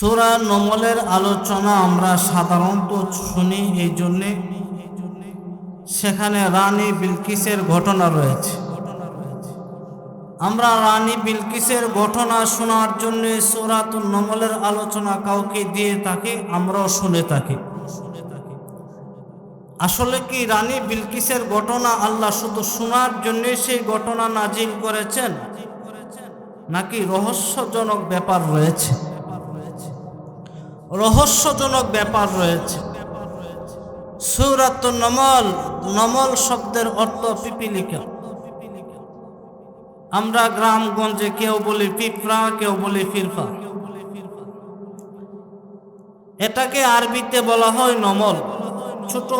সুরা নমলের আলোচনা আমরা সাধারণত শুনি এই জন্যে। সেখানে রানী বিলকিসের ঘটনা রয়েছে। আমরা রানী বিলকিসের ঘটনা শোনার জন্য সুরাতুল নমলের আলোচনা কাউকে দিয়ে থাকি, আমরাও শুনে থাকি। আসলে কি রানী বিলকিসের ঘটনা আল্লাহ শুধু শোনার জন্য সেই ঘটনা নাজিল করেছেন? নাকি রহস্যজনক ব্যাপার রয়েছে? রহস্যজনক ব্যাপার রয়েছে। সৌরাত নমল নমল শব্দের অর্থ পিপিলিকা। আমরা গ্রামগঞ্জে কেউ বলি পিঁপড়া, কেউ বলি ফিরফা। এটাকে আরবিতে বলা হয় নমল। ছোট,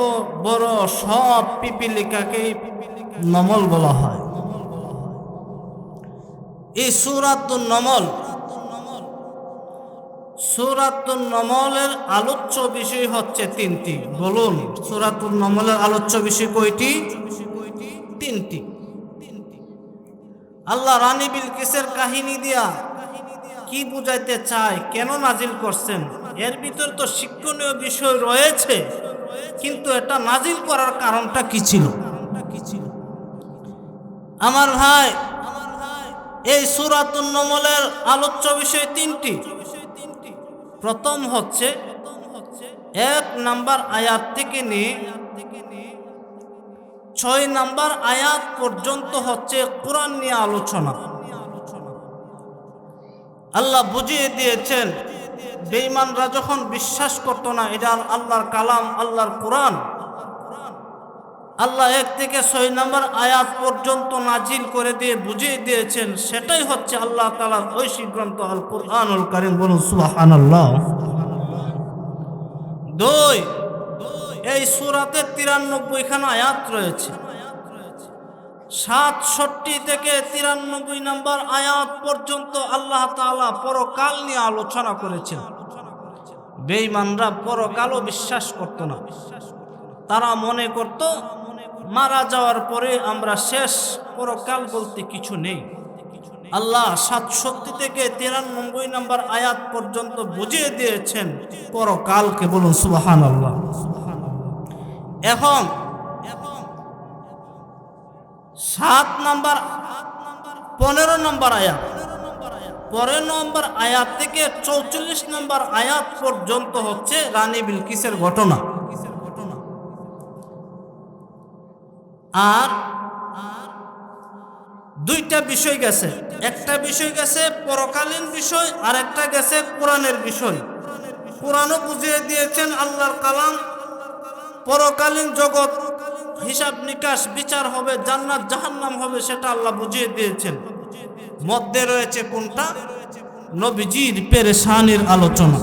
বড় সব পিপিলিকাকে নমল বলা হয়। এই সুরাতুন নমল সুরাতুন নমলের আলোচ্য বিষয় হচ্ছে তিনটি। বলুন সুরাতুল নমলের আলোচ্য বিষয় কয়টি? তিনটি। আল্লাহ রানী বিলকিসের কাহিনী দিয়া কি বুঝাইতে চায়, কেন নাজিল করছেন? এর ভিতর তো শিক্ষণীয় বিষয় রয়েছে, কিন্তু এটা নাজিল করার কারণটা কি ছিল? আমার ভাই, এই সুরাতুন নমলের আলোচ্য বিষয় তিনটি। প্রথম হচ্ছে এক নাম্বার আয়াত থেকে নিয়ে ছয় নাম্বার আয়াত পর্যন্ত হচ্ছে কোরআন নিয়ে আলোচনা। আল্লাহ বুঝিয়ে দিয়েছেন, বেঈমানরা যখন বিশ্বাস করতো না, এটা আল্লাহর কালাম, আল্লাহর কোরআন আল্লাহ এক থেকে ছয় নম্বর আয়াত পর্যন্ত নাজিল করে দিয়ে বুঝিয়ে দিয়েছেন, সেটাই হচ্ছে আল্লাহ তালার ঐশী গ্রন্থ আল কোরআনুল করিম। বলুন সুবাহান আল্লাহ দুই, এই সুরাতে তিরানব্বই খানা আয়াত রয়েছে। সাতষট্টি থেকে তিরানব্বই নম্বর আয়াত পর্যন্ত আল্লাহ তালা পরকাল নিয়ে আলোচনা করেছেন। বেঈমানরা পরকালও বিশ্বাস করত না। তারা মনে করত মারা যাওয়ার পরে আমরা শেষ পরকাল বলতে কিছু নেই। আল্লাহ সাতষট্টি থেকে তিরানব্বই নম্বর আয়াত পর্যন্ত বুঝিয়ে দিয়েছেন পরকালকে বলুন সুবাহান আল্লাহ এখন সাত নম্বর, পনেরো নম্বর আয়াত। পনেরো নম্বর আয়াত থেকে চৌচল্লিশ নম্বর আয়াত পর্যন্ত হচ্ছে রানী বিলকিসের ঘটনা। আর দুইটা বিষয় গেছে। একটা বিষয় গেছে পরকালীন বিষয় আর একটা গেছে কোরআনের বিষয়। কোরআনও বুঝিয়ে দিয়েছেন আল্লাহর কালাম। পরকালীন জগৎ হিসাব নিকাশ, বিচার হবে, জান্নাত, জাহান্নাম হবে সেটা আল্লাহ বুঝিয়ে দিয়েছেন। মধ্যে রয়েছে কোনটা? নবীজির পেরেশানির আলোচনা।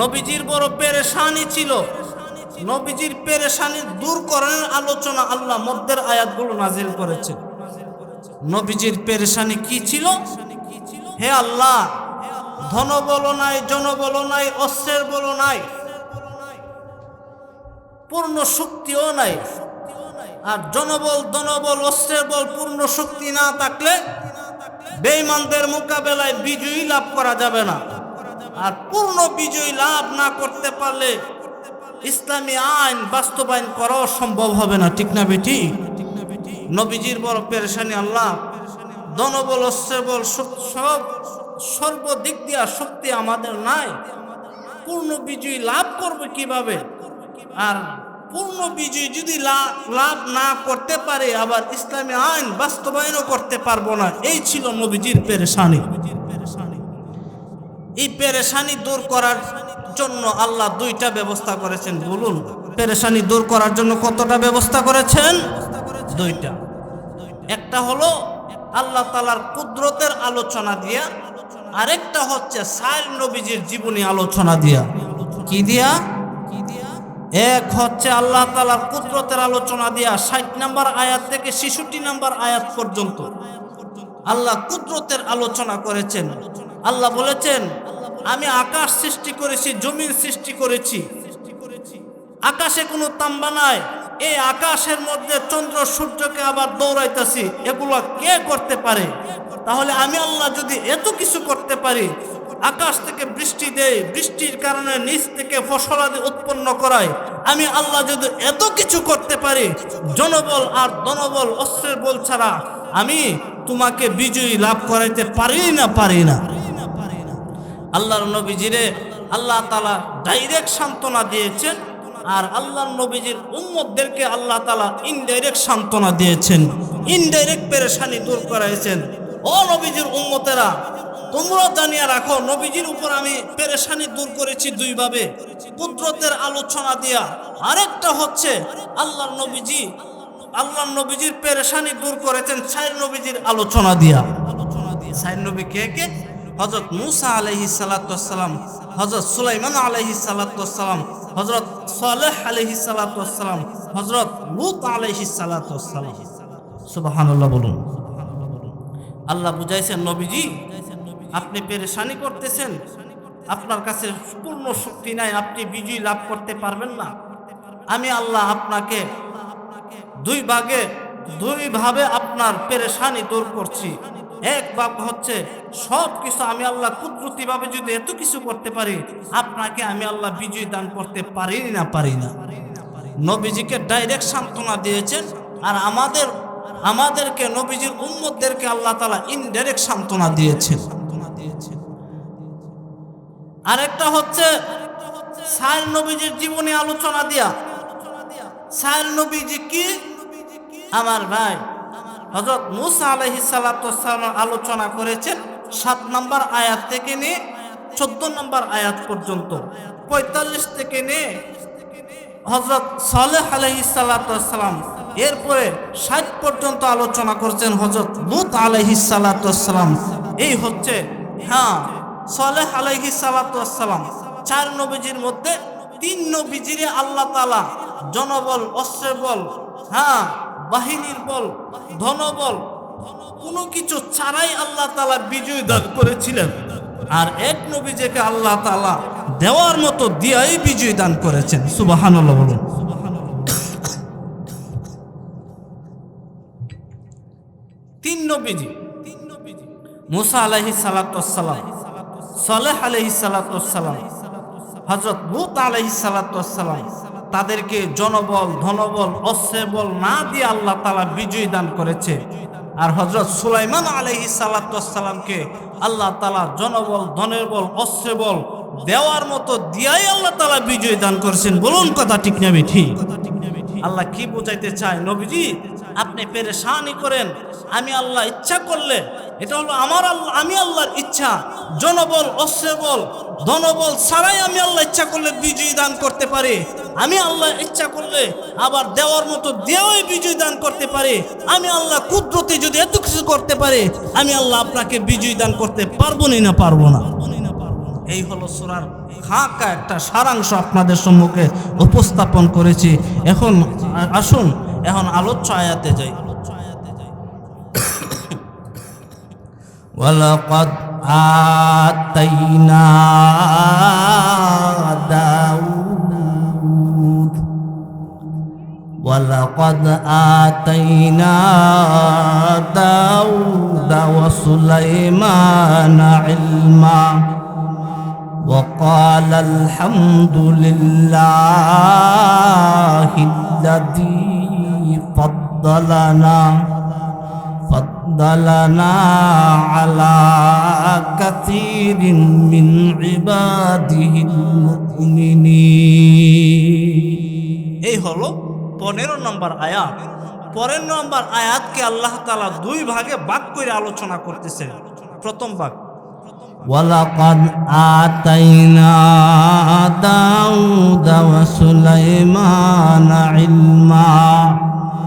নবীজির বড় পেরেশানি ছিল নবীজির পেরেশানি দূর করার আলোচনা আল্লাহ মধ্যের আয়াতগুলো নাজিল করেছে নবীজির পেরেশানি কি ছিল? হে আল্লাহ, ধন বলো নাই জনবল নাই, অস্ত্রের বলো নাই, পূর্ণ শক্তিও নাই। আর জনবল, ধনবল, অস্ত্রের বল পূর্ণ শক্তি না থাকলে বেঈমানদের মোকাবেলায় বিজয়ী লাভ করা যাবে না। আর পূর্ণ বিজয়ী লাভ না করতে পারলে ইসলামী আইন বাস্তবায়ন করাও সম্ভব হবে না, ঠিক না বেটি? নবীজির বড় পেরেশানি আল্লাহ। ধনবল অস্ত্রের সব সর্বদিক দিয়া শক্তি আমাদের নাই। পূর্ণ বিজয়ী লাভ করবে কীভাবে? আর পূর্ণ বিজয়ী যদি লাভ না করতে পারে, আবার ইসলামী আইন বাস্তবায়নও করতে পারব না। এই ছিল নবীজির পেরেশানি। এই পেরেশানি দূর করার জন্য আল্লাহ দুইটা ব্যবস্থা করেছেন, বলুন। পেরেশানি দূর করার জন্য কতটা ব্যবস্থা করেছেন? দুইটা। একটা হলো আল্লাহ তালার কুদরতের আলোচনা দিয়া, আরেকটা হচ্ছে সাইল নবীজির জীবনী আলোচনা দিয়া। কি দিয়া? এক হচ্ছে আল্লাহ তালার কুদরতের আলোচনা দিয়া, ষাট নাম্বার আয়াত থেকে ছেষট্টি নাম্বার আয়াত পর্যন্ত। আল্লাহ কুদরতের আলোচনা করেছেন। আল্লাহ বলেছেন আমি আকাশ সৃষ্টি করেছি জমির সৃষ্টি করেছি। আকাশে কোনো তাম্বা নাই। এই আকাশের মধ্যে চন্দ্র সূর্যকে আবার দৌড়াইতেছি। এগুলো কে করতে পারে? তাহলে আমি আল্লাহ যদি এত কিছু করতে পারি, আকাশ থেকে বৃষ্টি দেয়, বৃষ্টির কারণে নিচ থেকে ফসলাদি উৎপন্ন করায়, আমি আল্লাহ যদি এত কিছু করতে পারি, জনবল আর ধনবল অস্ত্রের বল ছাড়া আমি তোমাকে বিজয়ী লাভ করাইতে পারি না পারি না। আল্লাহর নবীজিরে আল্লাহ তালা ডাইরেক্ট সান্ত্বনা দিয়েছেন আর আল্লাহর নবীজির উম্মতদেরকে আল্লাহ তালা ইনডাইরেক্ট সান্ত্বনা দিয়েছেন ইনডাইরেক্ট পেরেশানি দূর করাইছেন। ও নবীজির উম্মতেরা, তোমরা জানিয়ে রাখো, নবীজির উপর আমি পেরেশানি দূর করেছি দুইভাবে। কুদরতের আলোচনা দিয়া আরেকটা হচ্ছে আল্লাহর নবীজি, আল্লাহর নবীজির পেরেশানি দূর করেছেন সাইর নবীজির আলোচনা দিয়া। সাইর নবী কে কে? হজরত মুসা আলহি সালাতাম হজরত সুলাইমান আলহি সালাতাম হজরত সালেহ আলহি সালাতাম হজরত লুত আলহি সালাতাম সুবাহান্লাহ বলুন। আল্লাহ বুঝাইছেন, নবীজি, আপনি পেরেশানি করতেছেন, আপনার কাছে পূর্ণ শক্তি নাই, আপনি বিজয় লাভ করতে পারবেন না। আমি আল্লাহ আপনাকে দুই ভাগে, দুই ভাবে আপনার পেরেশানি দূর করছি। এক ভাগ হচ্ছে সব কিছু আমি আল্লাহ কুদরতি ভাবে যদি এত কিছু করতে পারি, আপনাকে আমি আল্লাহ বিজয় দান করতে পারি না পারি না। নবীজিকে ডাইরেক্ট সান্ত্বনা দিয়েছেন, আর আমাদের, আমাদেরকে, নবীজির উম্মতদেরকে আল্লাহ তালা ইনডাইরেক্ট সান্ত্বনা দিয়েছেন। আরেকটা হচ্ছে সাইল নবীজির জীবনী আলোচনা দিয়া সাইল নবীজি কি? আমার ভাই হজরত মুসা আলহি সালাতাম আলোচনা করেছেন সাত নম্বর আয়াত থেকে নিয়ে চোদ্দ নম্বর আয়াত পর্যন্ত। পঁয়তাল্লিশ থেকে নিয়ে হজরত সালেহ আলহি সালাতাম এরপরে ষাট পর্যন্ত আলোচনা করছেন হজরত লুত আলহি সালাতাম এই হচ্ছে হ্যাঁ সালেহ আলহি সালাতাম চার নবীজির মধ্যে তিন নবীজিরে আল্লাহ তালা জনবল, অস্ত্রের বল হ্যাঁ বাহিনীর বল, ধনবল, কোনো কিছু ছাড়াই আল্লাহ তালা বিজয় দান করেছিলেন। আর এক নবী নবীজেকে আল্লাহ তালা দেওয়ার মতো দিয়াই বিজয় দান করেছেন। সুবাহান বলুন। তিন নবীজি, মুসা আলহি সালাতাম সালেহ আলহি সালাতাম হজরত বুত আলহি সালাতাম তাদেরকে জনবল, ধনবল অস্ত্রের বল না দিয়ে আল্লাহ তালা বিজয় দান করেছে। আর হজরত সুলাইমান আলহি সালাতামকে আল্লাহ তালা জনবল ধনের বল অস্ত্রের বল দেওয়ার মতো দিয়াই আল্লাহ তালা বিজয় দান করেছেন। বলুন কথা ঠিক নেবে ঠিক আল্লাহ কি বুঝাইতে চায়? নবীজি আপনি পেরেশানি করেন, আমি আল্লাহ ইচ্ছা করলে, এটা হলো আমার আল্লাহ, আমি আল্লাহর ইচ্ছা। জনবল অস্ত্রবল ধনবল ছাড়াই আমি আল্লাহ ইচ্ছা করলে বিজয়ী দান করতে পারি। আমি আল্লাহ ইচ্ছা করলে আবার দেওয়ার মতো দেওয়াই বিজয় দান করতে পারি। আমি আল্লাহ কুদরতে যদি এত কিছু করতে পারি, আমি আল্লাহ আপনাকে বিজয় দান করতে পারব নি না পারব না। এই হলো সুরার খাঁকা একটা সারাংশ আপনাদের সম্মুখে উপস্থাপন করেছি। এখন আসুন এখন আলোচ্য আয়াতে যাই ولقد آتينا داود ولقد آتينا داود وسليمان علما وقال الحمد لله الذي فضلنا فضلنا على كثير من عباده المؤمنين এই হলো পনেরো নম্বর আয়াত পনেরো নম্বর আয়াতকে আল্লাহ তালা দুই ভাগে ভাগ করে আলোচনা করতেছে প্রথম ভাগ ولقد آتينا داود وسليمان علما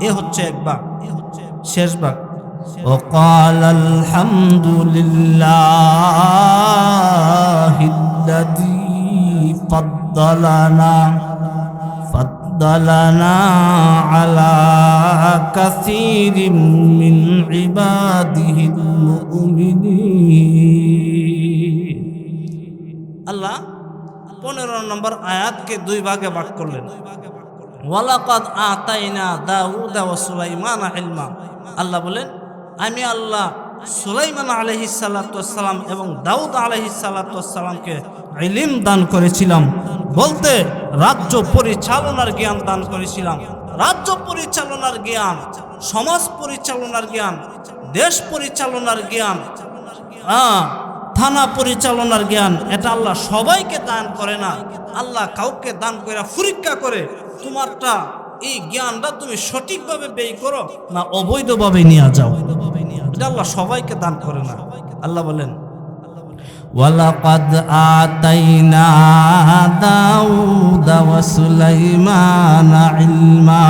এ হচ্ছে এক ভাগ শেষ ভাগ وقال الحمد لله الذي فضلنا فضلنا على كثير من عباده المؤمنين আল্লাহ পনেরো নম্বর আয়াতকে দুই ভাগে ভাগ করলেন ওয়ালাকাদ আতাইনা দাউদা ওয়া সুলাইমান ইলমা। আল্লাহ বলেন, আমি আল্লাহ সুলাইমান আলহি সাল্লাতাম এবং দাউদ আলহি সাল্লাতামকে ইলিম দান করেছিলাম। বলতে রাজ্য পরিচালনার জ্ঞান দান করেছিলাম। রাজ্য পরিচালনার জ্ঞান, সমাজ পরিচালনার জ্ঞান, দেশ পরিচালনার জ্ঞান থানা পরিচালনার জ্ঞান, এটা আল্লাহ সবাইকে দান করে না। আল্লাহ কাউকে দান করে পরীক্ষা করে তোমারটা এই জ্ঞানটা তুমি সঠিকভাবে ব্যয় করো না অবৈধভাবে নিয়ে যাও এটা আল্লাহ সবাইকে দান করে না আল্লাহ বলেন ولقد آتينا داود وسليمان علما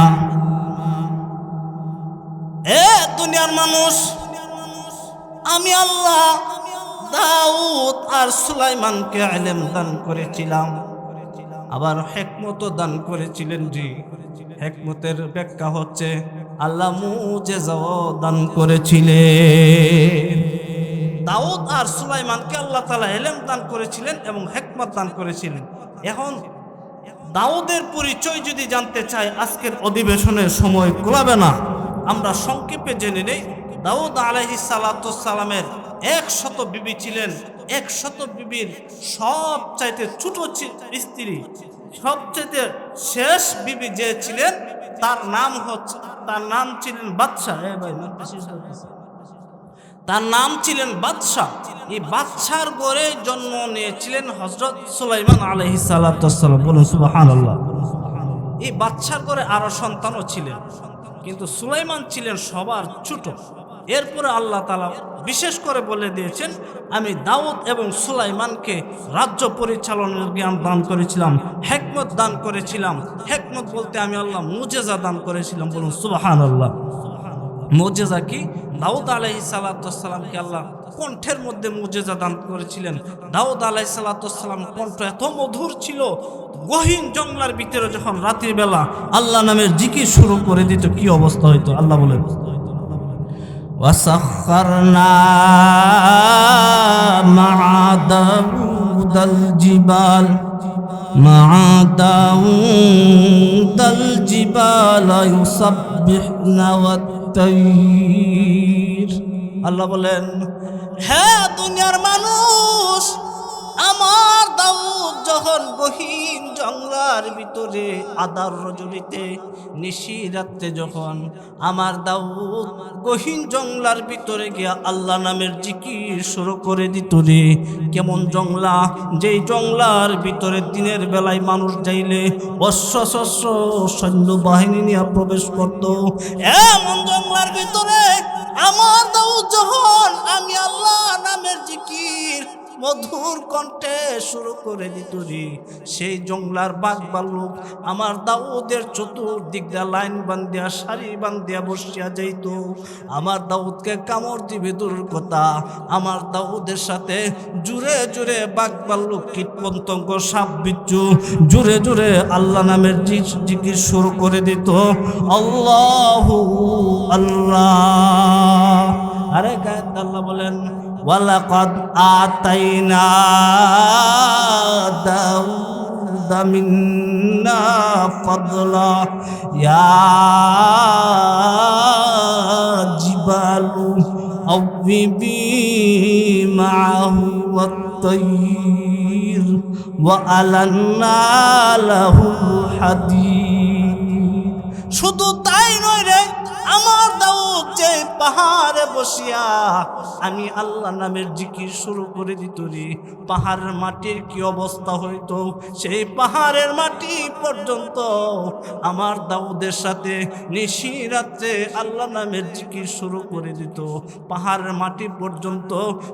এ দুনিয়ার মানুষ আমি আল্লাহ দাউদ আর সুলাইমানকে আলেম দান করেছিলাম আবার হেকমত দান করেছিলেন জি। হেকমতের ব্যাখ্যা হচ্ছে, আল্লাহ দান করেছিলেন। দাউদ আর সুলাইমানকে আল্লাহ তালা এলেম দান করেছিলেন এবং হেকমত দান করেছিলেন। এখন দাউদের পরিচয় যদি জানতে চাই, আজকের অধিবেশনের সময় কুলাবে না। আমরা সংক্ষেপে জেনে নেই, দাউদ আলহি সালামের এক শত বিবি ছিলেন এক শত বিবির সব চাইতে ছোট স্ত্রী। সবচাইতে শেষ বিবি যে ছিলেন, তার নাম হচ্ছে তার নাম ছিলেন বাদশাহ। তার নাম ছিলেন বাদশাহ। এই বাদশার গড়ে জন্ম নিয়েছিলেন হজরত সুলাইমান আলহি সালাম বলুন সুবাহান এই বাদশার গড়ে আরও সন্তানও ছিলেন। কিন্তু সুলাইমান ছিলেন সবার ছোট। এরপরে আল্লাহ তালা বিশেষ করে বলে দিয়েছেন, আমি দাউদ এবং সুলাইমানকে রাজ্য পরিচালনার জ্ঞান দান করেছিলাম, হেকমত দান করেছিলাম। হেকমত বলতে আমি আল্লাহ মুজেজা দান করেছিলাম, বলুন সুবাহান আল্লাহ মুজেজা কি? দাউদ আলাইহি সালাতামকে আল্লাহ কণ্ঠের মধ্যে মুজেজা দান করেছিলেন। দাউদ আলাইহি সালাতাম কণ্ঠ এত মধুর ছিল, গহীন জঙ্গলার ভিতরে যখন রাতের বেলা আল্লাহ নামের জিকির শুরু করে দিত, কি অবস্থা হইতো? আল্লাহ বলেন। وسخرنا مع داود الجبال مع داود الجبال يسبحن والطير আল্লাহ বলেন হ্যাঁ দুনিয়ার মানুষ আমার দাউদ যখন গহীন জঙ্গলার ভিতরে আদার রজনীতে, নিশি রাত্রে যখন আমার দাউদ গহীন জঙ্গলার ভিতরে গিয়া আল্লাহ নামের জিকির শুরু করে দিত রে। কেমন জংলা যেই জংলার ভিতরে দিনের বেলায় মানুষ যাইলে অশ্ব শস্য সৈন্য বাহিনী নিয়ে প্রবেশ করত। এমন জংলার ভিতরে আমার দাউদ যখন আমি আল্লাহ নামের জিকির মধুর কণ্ঠে শুরু করে দিত রে সেই জংলার বাঘ বাল্লুক আমার দাউদের চতুর্দিক দিয়া লাইন বান্ধিয়া, সারি বান্ধিয়া বসিয়া যাইত। আমার দাউদকে কামড় দিবে দূর কথা আমার দাউদের সাথে জুড়ে জুড়ে বাঘ বাল্লুক কীট সাপ বিচ্ছু, জুড়ে জুড়ে আল্লাহ নামের জিকির শুরু করে দিত। আল্লাহু আল্লাহ। আরে গায়ের আল্লাহ বলেন ওয়ালাকাদ আতাইনা দাউদ মিন্না ফাদলা, ইয়া জিবালু আউবিবি মাআহু ওয়াত-তাইর, ওয়া আলান্না লাহু হাদীদ। শুধু আমার দাউদ যে পাহাড়ে বসিয়া আমি আল্লাহ নামের জিকির শুরু করে দিত রে। পাহাড়ের মাটির কি অবস্থা হইতো? সেই পাহাড়ের মাটি পর্যন্ত আমার দাউদের সাথে নিশি রাত্রে আল্লাহ নামের জিকির শুরু করে দিত। পাহাড়ের মাটি পর্যন্ত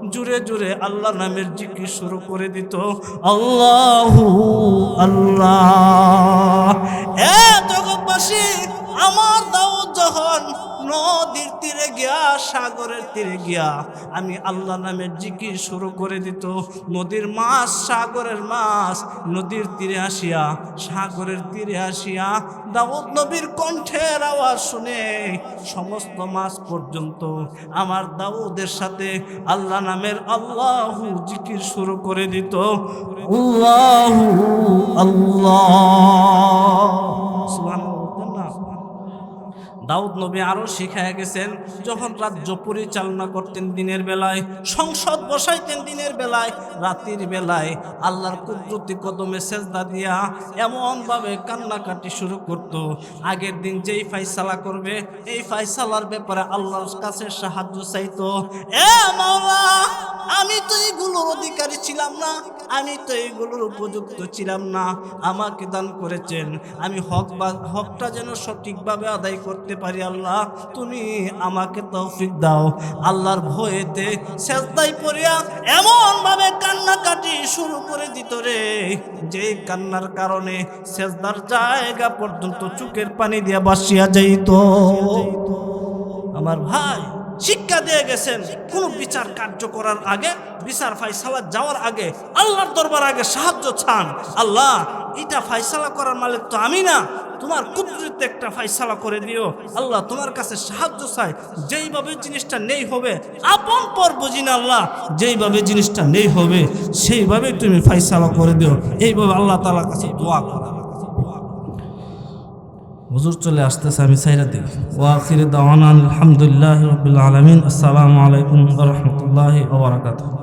জুড়ে জুড়ে আল্লাহ নামের জিকির শুরু করে দিত। আল্লাহু আল্লাহ। এ জগৎবাসী আমার দাউদ যখন নদীর তীরে গিয়া, সাগরের তীরে গিয়া। আমি আল্লাহ নামের জিকির শুরু করে দিত। নদীর মাছ, সাগরের মাছ, নদীর তীরে আসিয়া, সাগরের তীরে আসিয়া, দাউদ নবীর কণ্ঠের আওয়াজ শুনে সমস্ত মাছ পর্যন্ত আমার দাউদের সাথে আল্লাহ নামের আল্লাহু জিকির শুরু করে দিত। আল্লাহু আল্লাহ? দাউদ নবী আরও শিখায় গেছেন, যখন রাজ্য পরিচালনা করতেন দিনের বেলায়, সংসদ বসাইতেন দিনের বেলায়, রাতের বেলায়, আল্লাহর কুদরতি কদমে সেজদা দিয়া এমনভাবে কান্নাকাটি শুরু করত। আগের দিন যেই ফাইসালা করবে, এই ফাইসালার ব্যাপারে আল্লাহর কাছে সাহায্য চাইতো, এ মাওলা, আমি তো অধিকারী ছিলাম না। আমি তো এইগুলোর উপযুক্ত ছিলাম না। আমাকে দান করেছেন। আমি হক বা, হকটা যেন সঠিকভাবে আদায় করতে পারি, আল্লাহ। তুমি আমাকে তৌফিক দাও। আল্লাহর ভয়েতে সেজদাই পড়িয়া এমন ভাবে কান্নাকাটি শুরু করে দিত রে। যে কান্নার কারণে সেজদার জায়গা পর্যন্ত চুকের পানি দিয়া বাসিয়া যাইত। আমার ভাই শিক্ষা দিয়ে গেছেন, কোন বিচার কার্য করার আগে, বিচার ফাইসালা যাওয়ার আগে, আল্লাহর দরবার আগে সাহায্য চান। আল্লাহ, এটা ফাইসালা করার মালিক তো আমি না। তোমার কুদরতে একটা ফাইসালা করে দিও। আল্লাহ তোমার কাছে সাহায্য চাই যেইভাবে জিনিসটা নেই হবে, আপন পর বুঝি না আল্লাহ, যেইভাবে জিনিসটা নেই হবে, সেইভাবে তুমি ফাইসালা করে দিও। এইভাবে আল্লাহ তালার কাছে দোয়া করা। হুজুর চলে আসতেছে আমি সাইরা দিই ওয়াখির দাওয়ানা আলহামদুলিল্লাহ রবিল আলমিন আসসালামু আলাইকুম রহমতুল্লাহ ওবরাকাতুহ